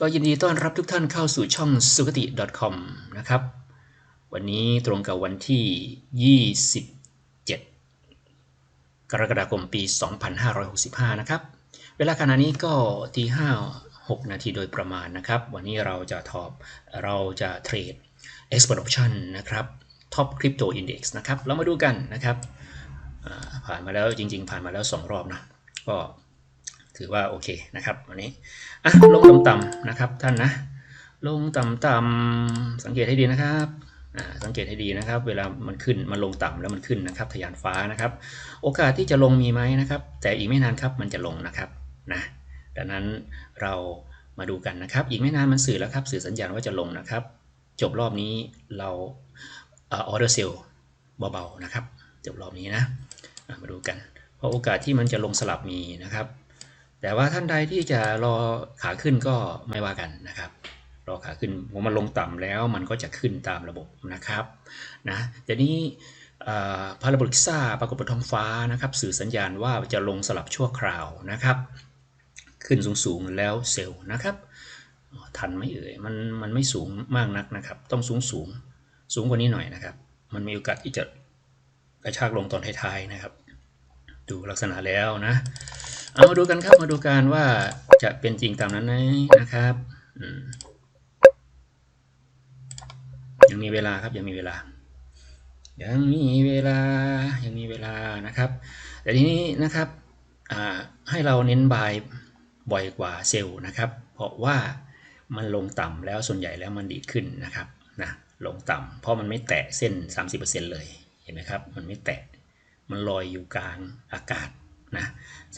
ก็ยินดีต้อนรับทุกท่านเข้าสู่ช่องสุขติ .com นะครับ วันนี้ตรงกับวันที่ 27 กรกฎาคมปี 2565 นะครับ เวลาขณะนี้ก็ตี5 6 นาทีโดยประมาณนะครับ วันนี้เราจะทอบเราจะเทรด Expert Option นะครับ Top Crypto Index นะครับ เรามาดูกันนะครับ ผ่านมาแล้วจริง ๆ ผ่านมาแล้ว 2 รอบนะ ก็ ถือว่าโอเคนะครับวันนี้อะลงต่ำๆนะครับท่านนะ ลงต่ำๆสังเกตให้ดีนะครับอ่าสังเกตให้ดีนะครับ เวลามันขึ้นมันลงต่ำแล้วมันขึ้นนะครับทะยานฟ้านะครับ โอกาสที่จะลงมีไหมนะครับ แต่อีกไม่นานครับมันจะลงนะครับนะดังนั้นเรามาดูกันนะครับ อีกไม่นานมันสื่อแล้วครับ สื่อสัญญาณว่าจะลงนะครับ จบรอบนี้เราออเดอร์เซลเบาๆนะครับ จบรอบนี้นะมาดูกัน เพราะโอกาสที่มันจะลงสลับมีนะครับ แต่ว่าท่านใดที่จะรอขาขึ้นก็ไม่ว่ากันนะครับ รอขาขึ้นพอมันลงต่ำแล้วมันก็จะขึ้นตามระบบนะครับนะแต่นี้พาราโบลิกซ่าปรากฏบนท้องฟ้านะครับ สื่อสัญญาณว่าจะลงสลับชั่วคราวนะครับ ขึ้นสูงๆแล้วเซลล์นะครับทันไม่เอ่ยมันมันไม่สูงมากนักนะครับ ต้องสูงสูงสูงกว่านี้หน่อยนะครับ มันมีโอกาสที่จะกระชากลงตอนท้ายๆนะครับ ดูลักษณะแล้วนะ เอามาดูกันครับมาดูกันว่าจะเป็นจริงตามนั้นไหมนะครับยังมีเวลาครับยังมีเวลา ยังมีเวลายังมีเวลานะครับ แต่ทีนี้นะครับให้เราเน้นบายบ่อยกว่าเซลล์นะครับ เพราะว่ามันลงต่ำแล้วส่วนใหญ่แล้วมันดีขึ้นนะครับนะลงต่ำเพราะมันไม่แตะเส้น 30%เลยเห็นไหมครับ มันไม่แตะมันลอยอยู่กลางอากาศ นะ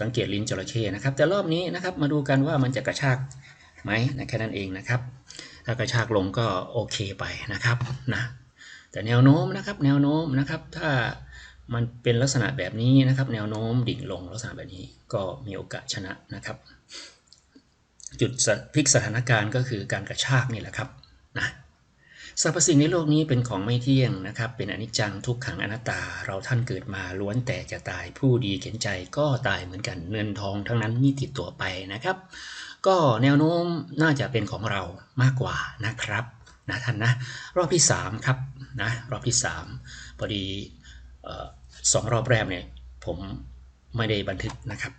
สังเกตลิ้นจระเข้นะครับ แต่รอบนี้นะครับมาดูกันว่ามันจะกระชากไหมนะแค่นั้นเองนะครับ ถ้ากระชากลงก็โอเคไปนะครับนะแต่แนวโน้มนะครับแนวโน้มนะครับถ้ามันเป็นลักษณะแบบนี้นะครับ แนวโน้มดิ่งลงลักษณะแบบนี้ก็มีโอกาสชนะนะครับ จุดพลิกสถานการณ์ก็คือการกระชากนี่แหละครับนะ สรรพสิ่งในโลกนี้เป็นของไม่เที่ยงนะครับ เป็นอนิจจังทุกขังอนัตตา เราท่านเกิดมาล้วนแต่จะตายผู้ดีเข็นใจก็ตายเหมือนกันเงินทองทั้งนั้นมีติดตัวไปนะครับ ก็แนวโน้มน่าจะเป็นของเรามากกว่านะครับนะท่านนะรอบที่ 3 ครับนะรอบที่ 3 พอดีออสองรอบแรกเนี่ยผมไม่ได้บันทึกนะครับ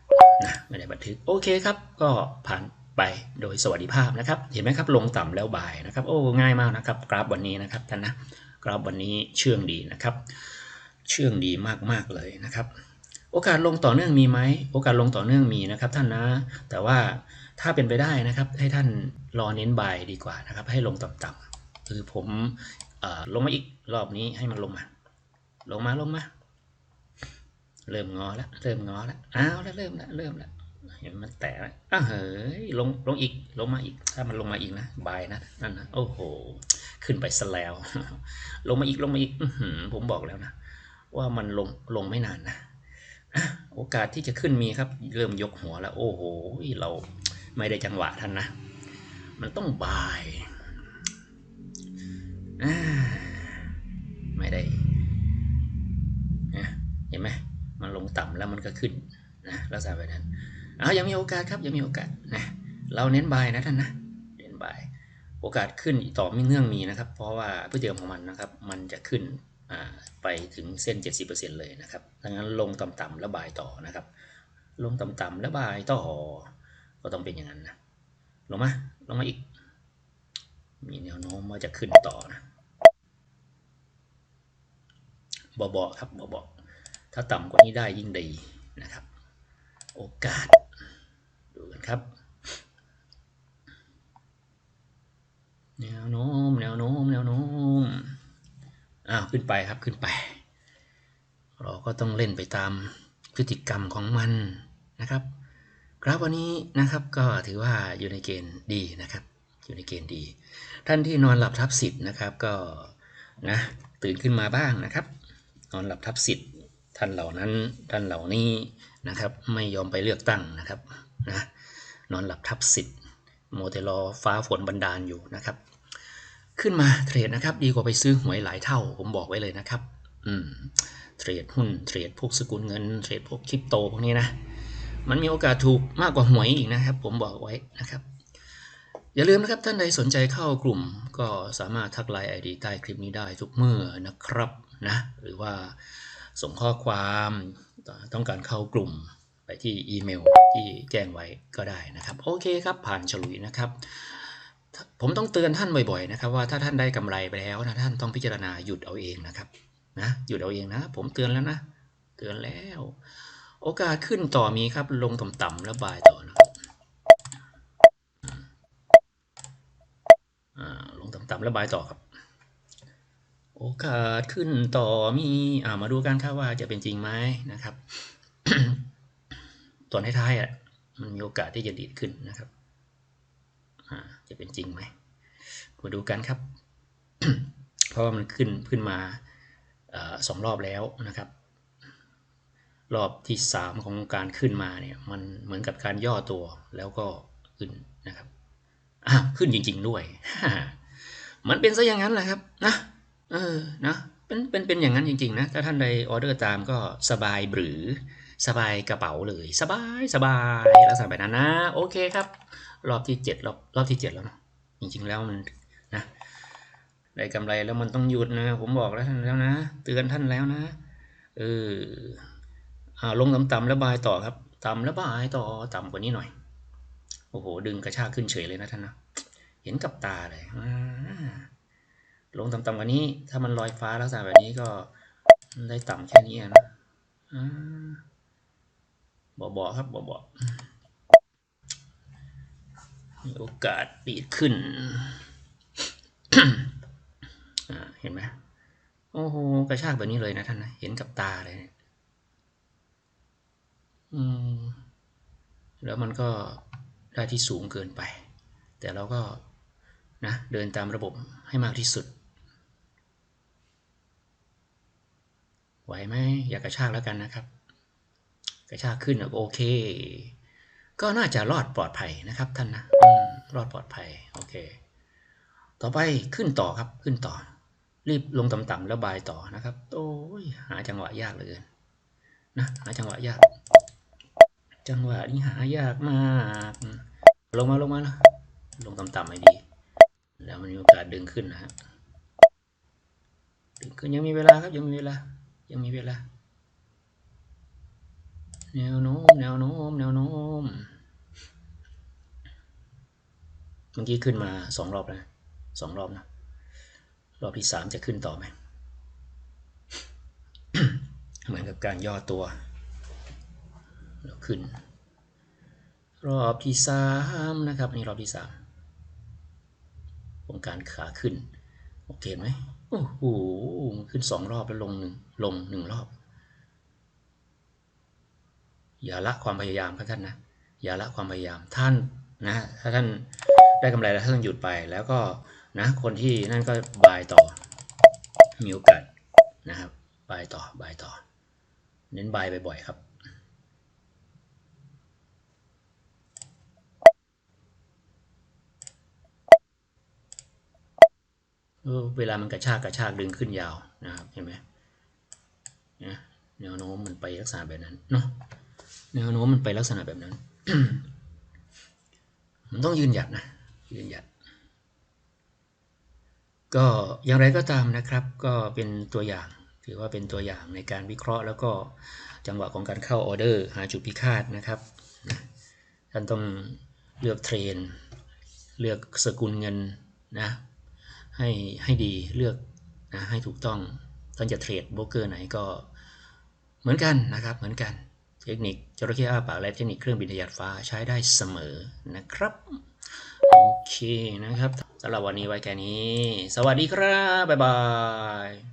นะไม่ได้บันทึกโอเคครับ ก็ผ่าน ไปโดยสวัสดิภาพนะครับ เห็นไหมครับลงต่ำแล้วบ่ายนะครับ โอ้ง่ายมากนะครับ กราฟวันนี้นะครับท่านนะกราฟวันนี้เชื่องดีนะครับ เชื่องดีมากๆเลยนะครับ โอกาสลงต่อเนื่องมีไหมโอกาสลงต่อเนื่องมีนะครับ ท่านนะ แต่ว่าถ้าเป็นไปได้นะครับ ให้ท่านรอเน้นบ่ายดีกว่านะครับ ให้ลงต่ำๆคือผมลงมาอีกรอบนี้ให้มันลงมา ลงมาลงมา เริ่มงอแล้วเริ่มงอแล้วอ้าวแล้วเริ่มแล้วเริ่มแล้ว เห็นมันแตะอ้าวเฮ้ยลงลงอีกลงมาอีก ถ้ามันลงมาอีกนะบายนะนั่นนะโอ้โห ขึ้นไปซะแล้ว ลงมาอีกลงมาอีกอืผมบอกแล้วนะ ว่ามันลงลงไม่นานนะโอกาสที่จะขึ้นมีครับ เริ่มยกหัวแล้ว โอ้โห เราไม่ได้จังหวะท่านนะ มันต้องบายไม่ได้เห็นไหมมันลงต่ำแล้วมันก็ขึ้นนะลักษณะแบบนั้น เอายังมีโอกาสครับยังมีโอกาสนะเราเน้นบายนะท่านนะเน้นบายโอกาสขึ้นต่อมีเนื่องมีนะครับ เพราะว่าพฤติกรรมของมันนะครับ มันจะขึ้นไปถึงเส้น 70%เลยนะครับดังนั้นลงต่ำๆแล้วบายต่อนะครับ ลงต่ำๆแล้วบายต่อก็ต้องเป็นอย่างนั้นนะลงมาลงมาอีก มีแนวโน้มว่าจะขึ้นต่อนะเบาๆครับเบาๆถ้าต่ำกว่านี้ได้ยิ่งดีนะครับ โอกาส ครับแนวโน้มแนวโน้มแนวโน้มอ้าวขึ้นไปครับขึ้นไป เราก็ต้องเล่นไปตามพฤติกรรมของมันนะครับกราฟวันนี้นะครับก็ถือว่าอยู่ในเกณฑ์ดีนะครับ อยู่ในเกณฑ์ดี ท่านที่นอนหลับทับสิทธ์นะครับก็นะตื่นขึ้นมาบ้างนะครับ นอนหลับทับสิทธ์ท่านเหล่านั้นท่านเหล่านี้นะครับ ไม่ยอมไปเลือกตั้งนะครับนะ นอนหลับทับสิทธิ์โมเตลอฟ้าฝนบันดาลอยู่นะครับ ขึ้นมาเทรดนะครับ ดีกว่าไปซื้อหวยหลายเท่า ผมบอกไว้เลยนะครับ อืมเทรดหุ้นเทรดพวกสกุลเงินเทรดพวกคริปโตพวกนี้นะมันมีโอกาสถูกมากกว่าหวยอีกนะครับ ผมบอกไว้นะครับ อย่าลืมนะครับท่านใดสนใจเข้ากลุ่มก็สามารถทักไลน์ ID ใต้คลิปนี้ได้ทุกเมื่อนะครับนะหรือว่าส่งข้อความต้องการเข้ากลุ่ม ไปที่อีเมลที่แจ้งไว้ก็ได้นะครับ โอเคครับผ่านฉลุยนะครับ ผมต้องเตือนท่านบ่อยๆนะครับ ว่าถ้าท่านได้กำไรไปแล้วนะท่านต้องพิจารณาหยุดเอาเองนะครับนะหยุดเอาเองนะ ผมเตือนแล้วนะเตือนแล้ว โอกาสขึ้นต่อมีครับลงต่ำๆแล้วบายต่อนะครับอ่าลงต่ำๆแล้วบายต่อครับโอกาสขึ้นต่อมีอ่ามาดูกันครับว่าจะเป็นจริงไหมนะครับ ตอนท้ายๆอะมันมีโอกาสที่จะดีดขึ้นนะครับจะเป็นจริงไหมมาดูกันครับ เพราะว่ามันขึ้นขึ้นมาอสองรอบแล้วนะครับ รอบที่ 3 ของการขึ้นมาเนี่ยมันเหมือนกับการย่อตัวแล้วก็ขึ้นนะครับอะขึ้นจริง ๆด้วย มันเป็นซะอย่างนั้นแหละครับนะเออนะเป็นเป็นเป็นอย่างนั้นจริง ๆ นะ ถ้าท่านใดออเดอร์ตามก็สบายหรือ สบายกระเป๋าเลยสบายสบายลักษณะแบบนั้นนะโอเคครับ รอบที่7รอบรอบที่7แล้วเนาะจริงๆแล้วมันนะได้กำไรแล้วมันต้องหยุดนะผมบอกแล้วท่านแล้วนะ เตือนท่านแล้วนะเอออ่าลงต่ำๆแล้วบายต่อครับต่ำแล้วบายต่อต่ำกว่านี้หน่อยโอ้โหดึงกระชากขึ้นเฉยเลยนะท่านนะเห็นกับตาเลยอ่าลงต่ำๆกว่านี้ ถ้ามันลอยฟ้าลักษณะแบบนี้ก็ได้ต่ำแค่นี้นะอ่า บ่ๆครับบ่ๆมีโอกาสปีดขึ้น เห็นไหมโอ้โห กระชากแบบนี้เลยนะท่านนะ เห็นกับตาเลยเนี่ยอืม แล้วมันก็ได้ที่สูงเกินไป แต่เราก็นะเดินตามระบบให้มากที่สุด ไหวไหมอย่ากระชากแล้วกันนะครับ กระชากขึ้นโอเค ก็น่าจะรอดปลอดภัยนะครับท่านนะอรอดปลอดภัยโอเค ต่อไปขึ้นต่อครับขึ้นต่อ รีบลงต่ำๆแล้วบายต่อนะครับ โอ้ยหาจังหวะยากเหลยนะหาจังหวะยาก จังหวะนี้หายากมาก ลงมาลงมาแล้วลงต่ำๆไม่ดี แล้วมันมีโอกาสดึงขึ้นนะฮะดึงขึ้นยังมีเวลาครับยังมีเวลายังมีเวลา แนวโน้มแนวโน้มแนวโน้มเมื่อกี้ขึ้นมาสองรอบแล้วสองรอบนะรอบที่สามจะขึ้นต่อไหมเหมือนกับการย่อตัวแล้วขึ้น รอบที่สามนะครับนี่รอบที่สามของการขาขึ้น โอเคไหมโอ้โหขึ้นสองรอบแล้วลงหนึ่งลงหนึ่งรอบ อย่าละความพยายามครับท่านนะอย่าละความพยายามท่านนะถ้าท่านได้กำไรแล้วท่านหยุดไปแล้วก็นะคนที่นั่นก็บายต่อมีโอกาสนะครับบายต่อบายต่อ เน้นบายบ่อยๆครับเออเวลามันกระชากกระชากดึงขึ้นยาวนะครับเห็นไหมนะแนวโน้มมันไปลักษณะแบบนั้นเนาะ แนวโน้มมันไปลักษณะแบบนั้น มันต้องยืนหยัดนะ ยืนหยัด ก็อย่างไรก็ตามนะครับ ก็เป็นตัวอย่างถือว่าเป็นตัวอย่างในการวิเคราะห์ แล้วก็จังหวะของการเข้าออเดอร์หาจุดพิฆาตนะครับท่านต้องเลือกเทรน เลือกสกุลเงินนะให้ให้ดีเลือกนะให้ถูกต้องท่านจะเทรดโบรกเกอร์ไหนก็เหมือนกันนะครับเหมือนกัน เทคนิคจระเข้อ้าปากและเทคนิคเครื่องบินทะยัดฟ้าใช้ได้เสมอนะครับ โอเคนะครับสำหรับวันนี้ไว้แค่นี้ สวัสดีครับ บ๊ายบาย